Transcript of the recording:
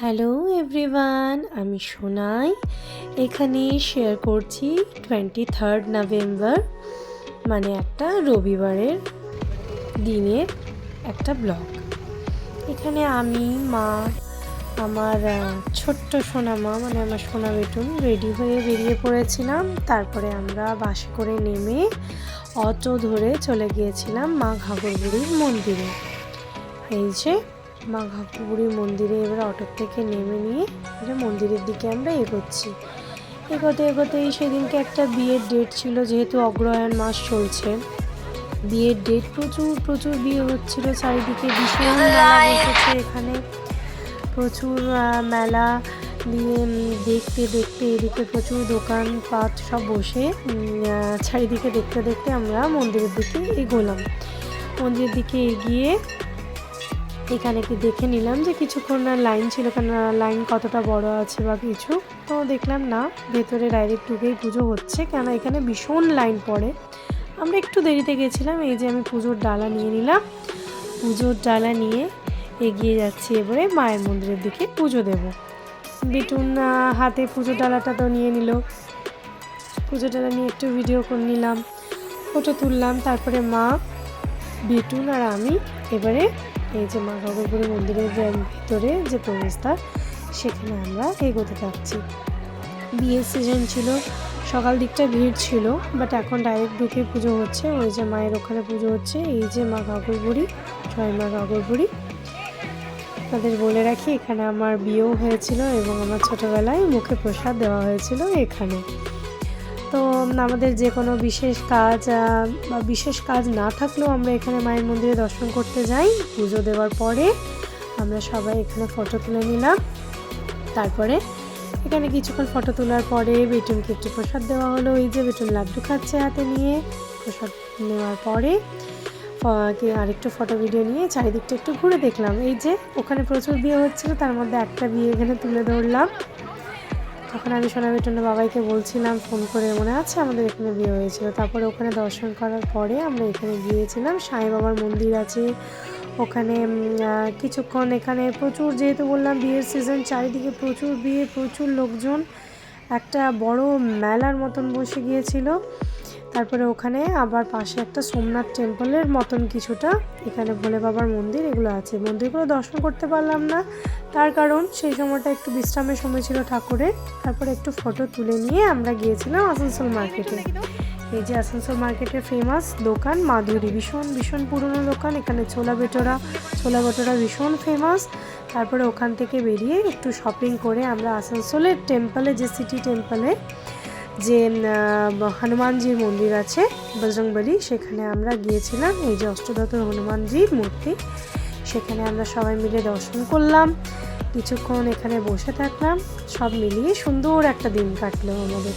Hello everyone আমি সোনাই। এখানে share করছি টোয়েন্টি থার্ড নভেম্বর মানে একটা রবিবারের দিনের একটা ব্লগ এখানে আমি, মা, আমার ছোট্ট সোনা মা মানে আমার সোনা বেটুন রেডি হয়ে বেরিয়ে পড়েছিলাম। তারপরে আমরা বাসে করে নেমে অটো ধরে চলে গিয়েছিলাম মা ঘাগরবুড়ির মন্দিরে। এই যে মা মন্দিরে এবার অটোর থেকে নেমে নিয়ে এবারে মন্দিরের দিকে আমরা এগোচ্ছি। এগোতে এগোতেই সেদিনকে একটা বিয়ের ডেট ছিল, যেহেতু অগ্রহায়ণ মাস চলছে। বিয়ের ডেট প্রচুর প্রচুর বিয়ে হচ্ছিল, চারিদিকে ভীষণ মেলা বসেছে এখানে। প্রচুর মেলা দিয়ে দেখতে দেখতে এদিকে প্রচুর দোকানপাট সব বসে চারিদিকে দেখতে দেখতে আমরা মন্দিরের দিকে এগোলাম। মন্দিরের দিকে এগিয়ে এখানে কি দেখে নিলাম যে কিছুক্ষণ লাইন ছিল কেন লাইন কতটা বড় আছে বা কিছু। তো দেখলাম না, ভেতরে ডাইরেক্ট ঢুকেই পুজো হচ্ছে কেন এখানে ভীষণ লাইন পড়ে। আমরা একটু দেরিতে গেছিলাম, এই যে আমি পুজোর ডালা নিয়ে নিলাম। পুজোর ডালা নিয়ে এগিয়ে যাচ্ছি এবারে মায়ের মন্দিরের দিকে পুজো দেব। বিটুন হাতে পুজোর ডালাটা তো নিয়ে নিল। পুজো ডালা নিয়ে একটু ভিডিও করে নিলাম ফটো তুললাম, তারপরে মা, বিটুন আর আমি এবারে এই যে মা ঘাগরপুরি মন্দিরের ভিতরে যে প্রবেশদ্বার, সেখানে আমরা এগোতে থাকছি। বিয়ের সিজন ছিল, সকাল দিকটা ভিড় ছিল বাট এখন ডাইরেক্ট ঢুকে পুজো হচ্ছে। ওই যে মায়ের ওখানে পুজো হচ্ছে, এই যে মা ঘাগরপুরি ছয় মা ঘাগরপুরি তাদের বলে রাখি, এখানে আমার বিয়েও হয়েছিল এবং আমার ছোটোবেলায় মুখে প্রসাদ দেওয়া হয়েছিল এখানে। তো আমাদের যে কোনো বিশেষ কাজ বা বিশেষ কাজ না থাকলেও আমরা এখানে মায়ের মন্দিরে দর্শন করতে যাই। পুজো দেওয়ার পরে আমরা সবাই এখানে ফটো তুলে নিলাম। তারপরে এখানে কিছুক্ষণ ফটো তোলার পরে বেটুনকে একটু প্রসাদ দেওয়া হলো। এই যে বেটুন লাড্ডু খাচ্ছে হাতে নিয়ে, প্রসাদ নেওয়ার পরে আরেকটু ফটো ভিডিও নিয়ে চারিদিকটা একটু ঘুরে দেখলাম। এই যে ওখানে প্রচুর বিয়ে হচ্ছিল, তার মধ্যে একটা বিয়ে এখানে তুলে ধরলাম। তখন আমি সোনা জন্য বাবাইকে বলছিলাম, ফোন করে মনে আছে আমাদের এখানে বিয়ে হয়েছিল। তারপরে ওখানে দর্শন করার পরে আমরা এখানে গিয়েছিলাম। সাই বাবার মন্দির আছে। ওখানে কিছুক্ষণ এখানে প্রচুর, যেহেতু বললাম বিয়ের সিজন চারিদিকে প্রচুর বিয়ে প্রচুর লোকজন। একটা বড় মেলার মতন বসে গিয়েছিল। তারপরে ওখানে আবার পাশে একটা সোমনাথ টেম্পলের মতন কিছুটা এখানে ভোলে বাবার মন্দির এগুলো আছে। মন্দিরগুলো দর্শন করতে পারলাম না। তার কারণ সেই সময়টা একটু বিশ্রামের সময় ছিল ঠাকুরের। তারপরে একটু ফটো তুলে নিয়ে আমরা গিয়েছিলাম আসানসোল মার্কেটে এই যে আসানসোল মার্কেটের ফেমাস দোকান মাধুরী, ভীষণ ভীষণ পুরনো দোকান। এখানে ছোলা বেটোরা ছোলা বেটোরা ভীষণ ফেমাস তারপরে ওখান থেকে বেরিয়ে একটু শপিং করে আমরা আসানসোলের টেম্পলে যে সিটি টেম্পলে যে হনুমানজির মন্দির আছে, বজরংবলি, সেখানে আমরা গিয়েছিলাম। এই যে অষ্টদত্ত হনুমানজির মূর্তি, সেখানে আমরা সবাই মিলে দর্শন করলাম। কিছুক্ষণ এখানে বসে থাকলাম। সব মিলিয়ে সুন্দর একটা দিন কাটলো আমাদের।